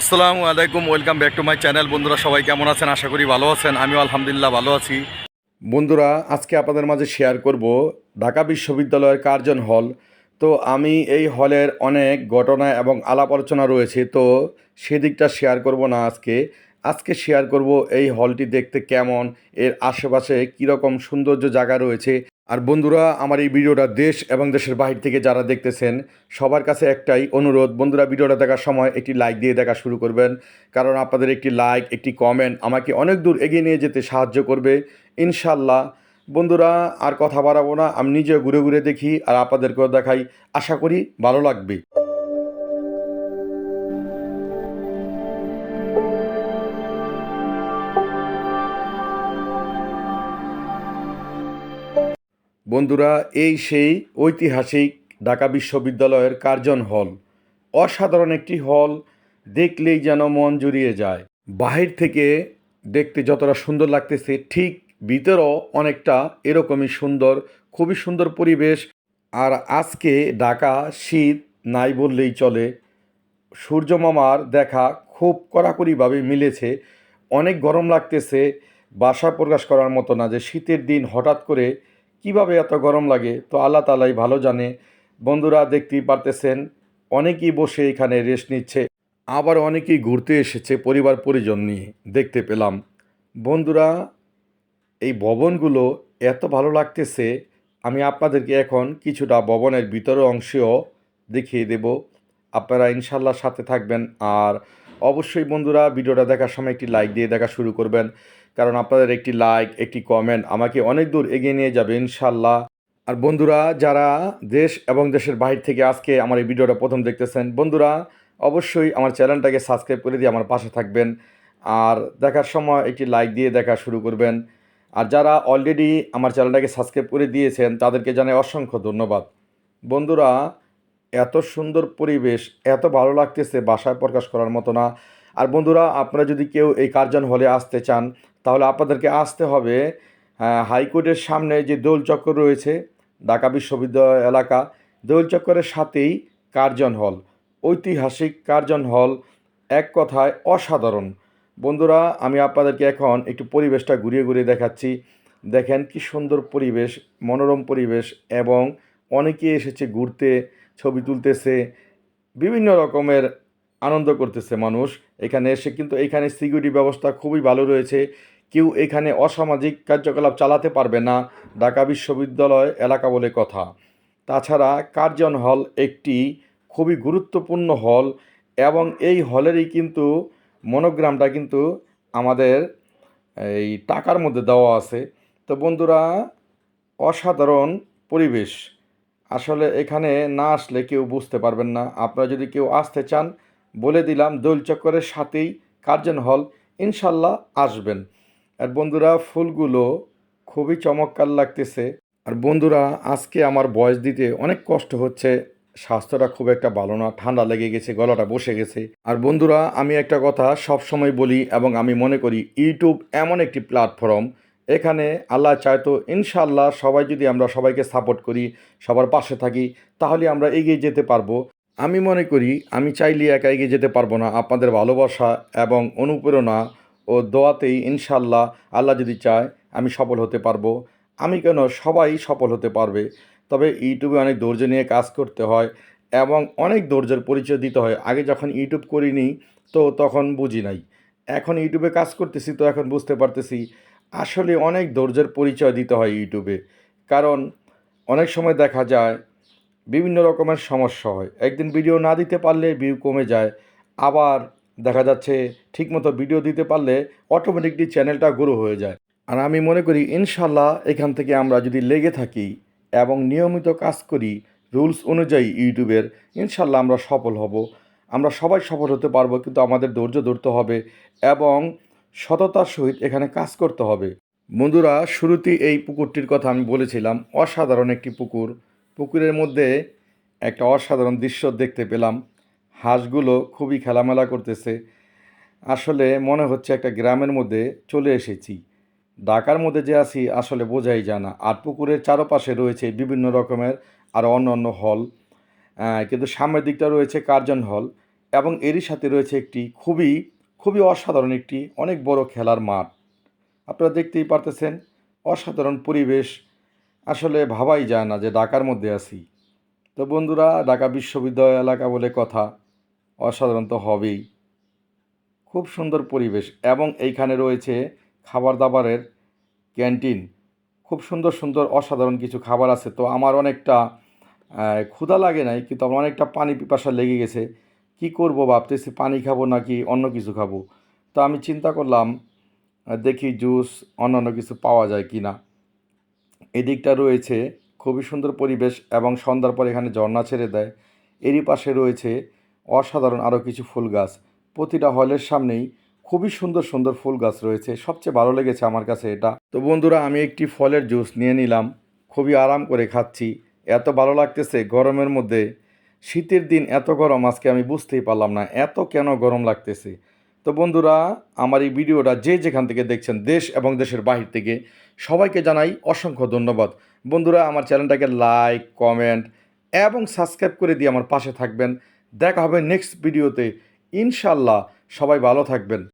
আসসালামু আলাইকুম, welcome back to my channel. বন্ধুরা, সবাই কেমন আছেন? আশা করি ভালো আছেন। আমিও আলহামদুলিল্লাহ ভালো আছি। বন্ধুরা, আজকে আপনাদের মাঝে শেয়ার করব ঢাকা বিশ্ববিদ্যালয়ের কার্জন হল। তো আমি এই হলের অনেক ঘটনা এবং আলাপ আলোচনা রয়েছে, তো সেদিকটা শেয়ার করব না আজকে। আজকে শেয়ার করব এই হলটি দেখতে কেমন, এর আশেপাশে কীরকম সৌন্দর্য জায়গা রয়েছে আর বন্ধুরা, আমার এই ভিডিওটা দেশ এবং দেশের বাহির থেকে যারা দেখতেছেন, সবার কাছে একটাই অনুরোধ, বন্ধুরা, ভিডিওটা দেখার সময় একটি লাইক দিয়ে দেখা শুরু করবেন। কারণ আপনাদের একটি লাইক একটি কমেন্ট আমাকে অনেক দূর এগিয়ে নিয়ে যেতে সাহায্য করবে ইনশাল্লাহ বন্ধুরা, আর কথা বাড়াবো না, আমি নিজে ঘুরে ঘুরে দেখি আর আপনাদেরকেও দেখাই। আশা করি ভালো লাগবে। বন্ধুরা, এই সেই ঐতিহাসিক ঢাকা বিশ্ববিদ্যালয়ের কার্জন হল। অসাধারণ একটি হল, দেখলেই যেন মন জুড়িয়ে যায়। বাহির থেকে দেখতে যতটা সুন্দর লাগতেছে, ঠিক ভিতরও অনেকটা এরকমই সুন্দর, খুবই সুন্দর পরিবেশ। আর আজকে ঢাকা শীত নাই বললেই চলে। সূর্য মামার দেখা খুব কড়াকড়িভাবে মিলেছে। অনেক গরম লাগতেছে, বাসা প্রকাশ করার মতো না যে শীতের দিন হঠাৎ করে কীভাবে এত গরম লাগে? তো আল্লাহ তালাই ভালো জানে। বন্ধুরা দেখতেই পারতেছেন, অনেকেই বসে এখানে রেস্ট নিচ্ছে, আবার অনেকেই ঘুরতে এসেছে পরিবার পরিজন নিয়ে। দেখতে পেলাম। বন্ধুরা, এই ভবনগুলো এত ভালো লাগতেছে, আমি আপনাদেরকে এখন কিছুটা ভবনের ভিতর অংশেও দেখিয়ে দেব। আপনারা ইনশাল্লাহ সাথে থাকবেন, আর অবশ্যই বন্ধুরা, ভিডিওটা দেখার সময় একটি লাইক দিয়ে দেখা শুরু করবেন। কারণ আপনাদের একটি লাইক একটি কমেন্ট আমাকে অনেক দূর এগিয়ে নিয়ে যাবে ইনশাল্লাহ আর বন্ধুরা, যারা দেশ এবং দেশের বাহির থেকে আজকে আমার এই ভিডিওটা প্রথম দেখতেছেন, বন্ধুরা, অবশ্যই আমার চ্যানেলটাকে সাবস্ক্রাইব করে দিয়ে আমার পাশে থাকবেন। আর দেখার সময় একটি লাইক দিয়ে দেখা শুরু করবেন। আর যারা অলরেডি আমার চ্যানেলটাকে সাবস্ক্রাইব করে দিয়েছেন, তাদেরকে জানাই অসংখ্য ধন্যবাদ। বন্ধুরা, এত সুন্দর পরিবেশ, এত ভালো লাগতেছে, বাসায় প্রকাশ করার মতো না। আর বন্ধুরা, আপনারা যদি কেউ এই কার্জন হলে আসতে চান, তাহলে আপনাদেরকে আসতে হবে হাইকোর্টের সামনে যে দোল চক্কর রয়েছে, ঢাকা বিশ্ববিদ্যালয় এলাকা, দোল চক্করের সাথেই কার্জন হল। ঐতিহাসিক কার্জন হল এক কথায় অসাধারণ। বন্ধুরা, আমি আপনাদেরকে এখন একটু পরিবেশটা ঘুরিয়ে ঘুরিয়ে দেখাচ্ছি। দেখেন কি সুন্দর পরিবেশ, মনোরম পরিবেশ এবং অনেকে এসেছে ঘুরতে, ছবি তুলতেছে, বিভিন্ন রকমের আনন্দ করতেছে মানুষ। এখানে এসে কিন্তু এখানে সিকিউরিটি ব্যবস্থা খুবই ভালো রয়েছে। কেউ এখানে অসামাজিক কার্যকলাপ চালাতে পারবে না, ঢাকা বিশ্ববিদ্যালয় এলাকা বলে কথা। তাছাড়া কার্জন হল একটি খুবই গুরুত্বপূর্ণ হল এবং এই হলেরই কিন্তু মনোগ্রামটা কিন্তু আমাদের এই টাকার মধ্যে দেওয়া আছে। তো বন্ধুরা, অসাধারণ পরিবেশ। আসলে এখানে না আসলে কেউ বুঝতে পারবেন না। আপনারা যদি কেউ আসতে চান বলে দিলাম, দোল চক্করের সাথেই কার্জন হল? ইনশাল্লাহ আসবেন। আর বন্ধুরা, ফুলগুলো খুবই চমৎকার লাগতেছে। আর বন্ধুরা, আজকে আমার বয়স দিতে অনেক কষ্ট হচ্ছে। স্বাস্থ্যটা খুব একটা ভালো না, ঠান্ডা লেগে গেছে, গলাটা বসে গেছে। আর বন্ধুরা, আমি একটা কথা সব সময় বলি এবং আমি মনে করি ইউটিউব এমন একটি প্ল্যাটফর্ম এখানে আল্লাহ চাইতো ইনশাল্লাহ সবাই যদি আমরা সবাইকে সাপোর্ট করি, সবার পাশে থাকি, তাহলে আমরা এগিয়ে যেতে পারব। আমি মনে করি, আমি চাইলে একা এগিয়ে যেতে পারব না। আপনাদের ভালোবাসা এবং অনুপ্রেরণা ও দোয়াতেই ইনশাল্লাহ আল্লাহ যদি চায়, আমি সফল হতে পারব। আমি কেন? সবাই সফল হতে পারবে। তবে ইউটিউবে অনেক ধৈর্য নিয়ে কাজ করতে হয় এবং অনেক ধৈর্যের পরিচয় দিতে হয়। আগে যখন ইউটিউব করিনি তো তখন বুঝি নাই। এখন ইউটিউবে কাজ করতেছি তো এখন বুঝতে পারতেছি। আসলে অনেক ধৈর্যের পরিচয় দিতে হয় ইউটিউবে। কারণ অনেক সময় দেখা যায় বিভিন্ন রকমের সমস্যা হয়। একদিন ভিডিও না দিতে পারলে ভিউ কমে যায়। আবার দেখা যাচ্ছে ঠিকমতো ভিডিও দিতে পারলে অটোমেটিকলি চ্যানেলটা গ্রো হয়ে যায়। আর আমি মনে করি ইনশাল্লাহ এখান থেকে আমরা যদি লেগে থাকি এবং নিয়মিত কাজ করি রুলস অনুযায়ী ইউটিউবের ইনশাল্লাহ আমরা সফল হব। আমরা সবাই সফল হতে পারব, কিন্তু আমাদের ধৈর্য ধরতে হবে এবং সততার সহিত এখানে কাজ করতে হবে। বন্ধুরা, শুরুতেই এই পুকুরটির কথা আমি বলেছিলাম, অসাধারণ একটি পুকুর। পুকুরের মধ্যে একটা অসাধারণ দৃশ্য দেখতে পেলাম। হাঁসগুলো খুবই খেলামেলা করতেছে। আসলে মনে হচ্ছে একটা গ্রামের মধ্যে চলে এসেছি। ঢাকার মধ্যে যে আছি আসলে বোঝাই যায় না। আর পুকুরের চারপাশে রয়েছে বিভিন্ন রকমের আর অন্য অন্য হল। কিন্তু সামনের দিকটা রয়েছে কার্জন হল এবং এরই সাথে রয়েছে একটি খুবই খুবই অসাধারণ একটি অনেক বড় খেলার মাঠ। আপনারা দেখতেই পারতেছেন, অসাধারণ পরিবেশ আসলে ভাবাই যায় না যে ঢাকার মধ্যে আছি। তো বন্ধুরা, ঢাকা বিশ্ববিদ্যালয় এলাকা বলে কথা অসাধারণ তো হবেই। খুব সুন্দর পরিবেশ এবং এইখানে রয়েছে খাবার দাবারের ক্যান্টিন। খুব সুন্দর সুন্দর, অসাধারণ কিছু খাবার আছে। তো আমার অনেকটা ক্ষুধা লাগে নাই, কিন্তু আমার অনেকটা পানি পিপাসা লেগে গেছে। কি করব ভাবতেছি, পানি খাব নাকি অন্য কিছু খাব? তো আমি চিন্তা করলাম দেখি জুস, অন্যান্য কিছু পাওয়া যায় কি না এদিকটা রয়েছে খুবই সুন্দর পরিবেশ এবং সন্ধ্যার পর এখানে ঝর্ণা ছেড়ে দেয়। এরই পাশে রয়েছে অসাধারণ আরও কিছু ফুল গাছ। প্রতিটা হলের সামনেই খুবই সুন্দর সুন্দর ফুল গাছ রয়েছে। সবচেয়ে ভালো লেগেছে আমার কাছে এটা। তো বন্ধুরা, আমি একটি ফলের জুস নিয়ে নিলাম। খুবই আরাম করে খাচ্ছি। এত ভালো লাগতেছে গরমের মধ্যে। শীতের দিন এত গরম, আজকে আমি বুঝতেই পারলাম না এত কেন গরম লাগতেছে। তো বন্ধুরা, আমার এই ভিডিওটা যে যেখান থেকে দেখছেন দেশ এবং দেশের বাহির থেকে, সবাইকে জানাই অসংখ্য ধন্যবাদ। বন্ধুরা, আমার চ্যানেলটাকে লাইক, কমেন্ট এবং সাবস্ক্রাইব করে দিয়ে আমার পাশে থাকবেন। দেখা হবে নেক্সট ভিডিওতে। ইনশাল্লাহ সবাই ভালো থাকবেন।